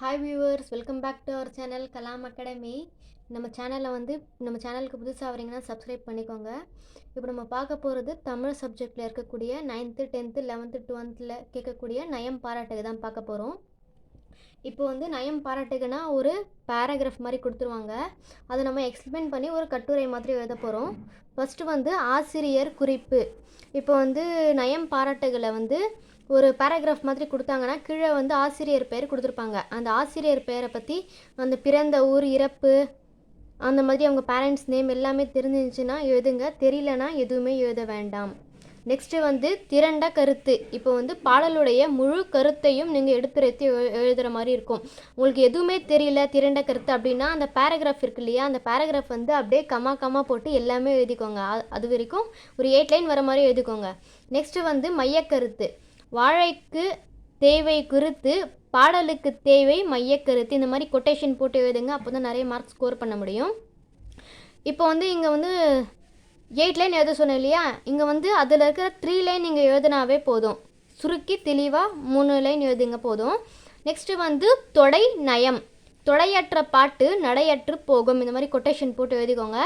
Hi viewers welcome back to our channel Kalam academy நம்ம சேனலில் வந்து நம்ம சேனலுக்கு புதுசாக வரீங்கன்னா சப்ஸ்கிரைப் பண்ணிக்கோங்க. இப்போ நம்ம பார்க்க போகிறது தமிழ் சப்ஜெக்டில் இருக்கக்கூடிய நைன்த்து டென்த்து லெவன்த்து டுவெல்த்தில் கேட்கக்கூடிய நயம் பாராட்டுக தான் பார்க்க போகிறோம் இப்போ வந்து நயம் பாராட்டுகனா ஒரு பேராகிராஃப் மாதிரி கொடுத்துருவாங்க. அதை நம்ம எக்ஸ்பிளைன் பண்ணி ஒரு கட்டுரை மாதிரி எழுத போகிறோம் ஃபஸ்ட்டு வந்து ஆசிரியர் குறிப்பு. இப்போ வந்து நயம் பாராட்டுகளை வந்து ஒரு பேராகிராஃப் மாதிரி கொடுத்தாங்கன்னா கீழே வந்து ஆசிரியர் பேர் கொடுத்துருப்பாங்க. அந்த ஆசிரியர் பேரை பற்றி அந்த பிறந்த ஊர் இறப்பு அந்த மாதிரி அவங்க பேரண்ட்ஸ் நேம் எல்லாமே தெரிஞ்சிருந்துச்சுன்னா எழுதுங்க. தெரியலனா எதுவுமே எழுத வேண்டாம். நெக்ஸ்ட்டு வந்து திரண்ட கருத்து. இப்போ வந்து பாடலுடைய முழு கருத்தையும் நீங்கள் எடுத்துரைத்து எழு எழுதுகிற மாதிரி இருக்கும். உங்களுக்கு எதுவுமே தெரியல திரண்ட கருத்து அப்படின்னா அந்த பேராகிராஃப் இருக்கு இல்லையா? அந்த பேராகிராஃப் வந்து அப்படியே கமா கமா போட்டு எல்லாமே எழுதிக்கோங்க. அது வரைக்கும் ஒரு எயிட் லைன் வர மாதிரி எழுதிக்கோங்க. நெக்ஸ்ட்டு வந்து மையக்கருத்து வாழைக்கு தேவை குறித்து பாடலுக்கு தேவை மையக்கருத்து இந்த மாதிரி கொட்டேஷன் போட்டு எழுதுங்க அப்போ தான் நிறைய மார்க் ஸ்கோர் பண்ண முடியும். இப்போ வந்து இங்கே வந்து எயிட் லைன் எழுத சொன்னேன் இல்லையா? இங்கே வந்து அதில் இருக்கிற த்ரீ லைன் நீங்கள் எழுதினாவே போதும். சுருக்கி தெளிவாக மூணு லைன் எழுதுங்க போதும். நெக்ஸ்ட்டு வந்து தொடை நயம் தொடையற்ற பாட்டு நடையற்று போகும். இந்த மாதிரி கொட்டேஷன் போட்டு எழுதிக்கோங்க.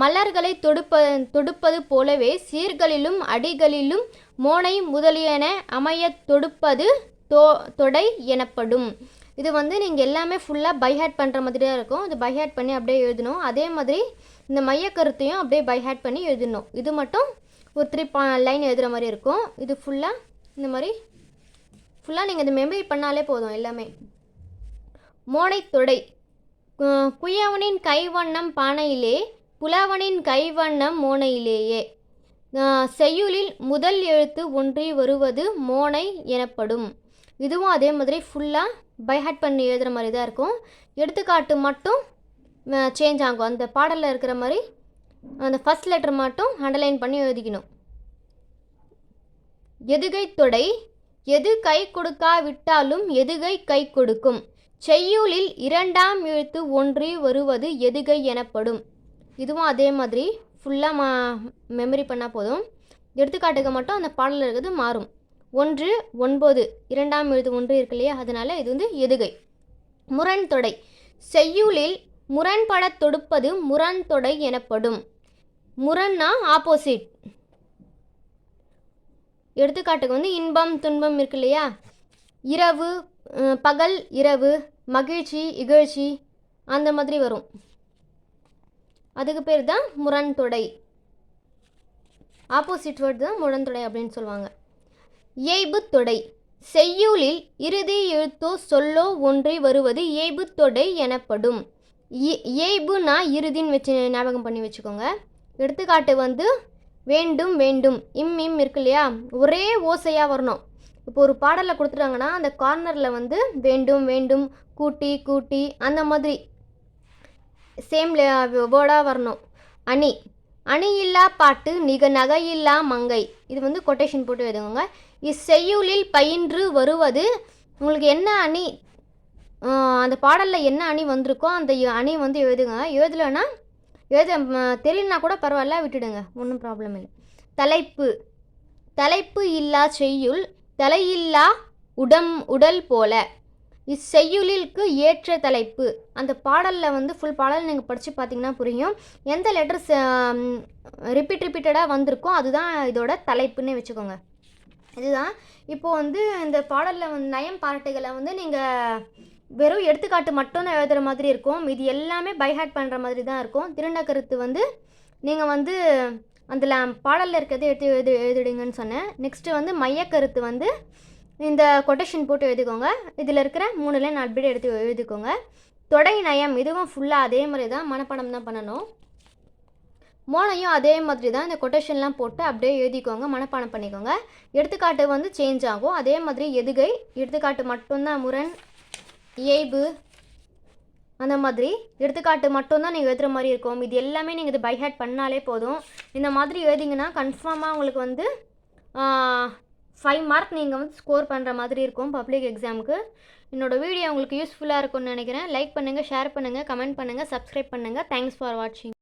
மலர்களை தொடுப்ப தொடுப்பது போலவே சீர்களிலும் அடிகளிலும் மோனை முதலியன அமையத் தொடுப்பது தோ தொடை எனப்படும். இது வந்து நீங்கள் எல்லாமே ஃபுல்லாக பைஹேட் பண்ணுற மாதிரி தான் இருக்கும். இது பைஹேட் பண்ணி அப்படியே எழுதணும். அதே மாதிரி இந்த மையக்கருத்தையும் அப்படியே பைஹேட் பண்ணி எழுதணும். இது மட்டும் ஒரு த்ரீ பா லைன் எழுதுகிற மாதிரி இருக்கும். இது ஃபுல்லாக இந்த மாதிரி ஃபுல்லாக நீங்கள் இது மெமரி பண்ணாலே போதும் எல்லாமே. மோனை தொடை. குயவனின் கைவண்ணம் பானையிலே புலவனின் கைவண்ணம் மோனையிலேயே. செய்யுளில் முதல் எழுத்து ஒன்றி வருவது மோனை எனப்படும். இதுவும் அதே மாதிரி ஃபுல்லாக பைஹட் பண்ணி எழுதுகிற மாதிரி தான் இருக்கும். எடுத்துக்காட்டு மட்டும் சேஞ்ச் ஆகும். அந்த பாடலில் இருக்கிற மாதிரி அந்த ஃபஸ்ட் லெட்டர் மட்டும் அண்டர்லைன் பண்ணி எழுதிக்கணும். எதுகை தொடை எது கை கொடுக்காவிட்டாலும் எதுகை கை கொடுக்கும். செய்யுளில் இரண்டாம் எழுத்து ஒன்றி வருவது எதுகை எனப்படும். இதுவும் அதே மாதிரி ஃபுல்லாக மா மெமரி பண்ணால் போதும். எடுத்துக்காட்டுக்கு மட்டும் அந்த பாடலில் இருக்கிறது மாறும். ஒன்று ஒன்பது இரண்டாம் எழுது ஒன்று இருக்கு இல்லையா? அதனால இது வந்து எதுகை. முரண் தொடை. செய்யுளில் முரண்பட தொடுப்பது முரண் தொடை எனப்படும். முரண்னா ஆப்போசிட் எடுத்துக்காட்டுக்கு வந்து இன்பம் துன்பம் இருக்கு இல்லையா? இரவு பகல் இரவு மகிழ்ச்சி இகழ்ச்சி அந்த மாதிரி வரும். அதுக்கு பேர் தான் முரண்தொடை. ஆப்போசிட் வேர்டு தான் முரண்தொடை அப்படின்னு சொல்லுவாங்க. இயைபு தொடை செய்யுளில் இறுதி எழுத்தோ சொல்லோ ஒன்றே வருவது இயைபு தொடை எனப்படும். இ- இயைபுனா இறுதின்னு வச்சு ஞாபகம் பண்ணி வச்சுக்கோங்க. எடுத்துக்காட்டு வந்து வேண்டும் வேண்டும் இம் இம் இருக்கு இல்லையா? ஒரே ஓசையாக வரணும். இப்போ ஒரு பாடலில் கொடுத்துட்டாங்கன்னா அந்த கார்னரில் வந்து வேண்டும் வேண்டும் கூட்டி கூட்டி அந்த மாதிரி சேம் வேர்டாக வரணும். அணி. அணி பாட்டு நிக நகையில்லா மங்கை. இது வந்து கொட்டேஷன் போட்டு எழுதுங்க இச்செய்யுளில் பயின்று வருவது உங்களுக்கு என்ன அணி அந்த பாடலில் என்ன அணி வந்திருக்கோ அந்த அணி வந்து எழுதுங்க. எழுதலைன்னா எழுத தெரியலனா கூட பரவாயில்ல விட்டுடுங்க. ஒன்றும் ப்ராப்ளம் இல்லை. தலைப்பு. தலைப்பு இல்லா செய்யுள் தலையில்லா உடம் உடல் போல. இச்செய்யுளிற்கு ஏற்ற தலைப்பு. அந்த பாடலில் வந்து ஃபுல் பாடல் நீங்கள் படித்து பார்த்தீங்கன்னா புரியும். எந்த லெட்டர்ஸ் ரிப்பீட் ரிப்பீட்டடாக வந்திருக்கோ அதுதான் இதோட தலைப்புன்னே வச்சுக்கோங்க. இதுதான். இப்போது வந்து இந்த பாடலில் வந்து நயம் பாராட்டுகளை வந்து நீங்கள் வெறும் எடுத்துக்காட்டு மட்டும் தான் எழுதுகிற மாதிரி இருக்கும். இது எல்லாமே பைஹாட் பண்ணுற மாதிரி தான் இருக்கும். திருண்ட கருத்து வந்து நீங்கள் வந்து அந்த பாடலில் இருக்கிறத எடுத்து எழுது எழுதிடுங்கன்னு சொன்னேன். நெக்ஸ்ட்டு வந்து மையக்கருத்து வந்து இந்த கொட்டேஷன் போட்டு எழுதிக்கோங்க. இதில் இருக்கிற மூணு நாலு பீடு எடுத்து எழுதிக்கோங்க. தொடை நயம் இதுவும் ஃபுல்லாக அதே மாதிரி தான் மனப்பாடம் தான் பண்ணணும். மோனையும் அதே மாதிரி தான் இந்த கொட்டேஷன்லாம் போட்டு அப்படியே எழுதிக்கோங்க மனப்பாடம் பண்ணிக்கோங்க. எடுத்துக்காட்டு வந்து சேஞ்ச் ஆகும். அதே மாதிரி எதுகை எடுத்துக்காட்டு மட்டும்தான் முரண் இயைபு அந்த மாதிரி. எடுத்துக்காட்டு மட்டும்தான் நீங்கள் எழுதுகிற மாதிரி இருக்கும். இது எல்லாமே நீங்கள் இது பைஹேட் பண்ணாலே போதும். இந்த மாதிரி எழுதிங்கன்னா கன்ஃபார்மாக உங்களுக்கு வந்து ஃபைவ் மார்க் நீங்கள் வந்து ஸ்கோர் பண்ணுற மாதிரி இருக்கும் பப்ளிக் எக்ஸாமுக்கு என்னோடய வீடியோ உங்களுக்கு யூஸ்ஃபுல்லாக இருக்கும்னு நினைக்கிறேன். லைக் பண்ணுங்கள் ஷேர் பண்ணுங்கள் கமெண்ட் பண்ணுங்கள் சப்ஸ்கிரைப் பண்ணுங்கள் தேங்க்ஸ் ஃபார் வாட்சிங்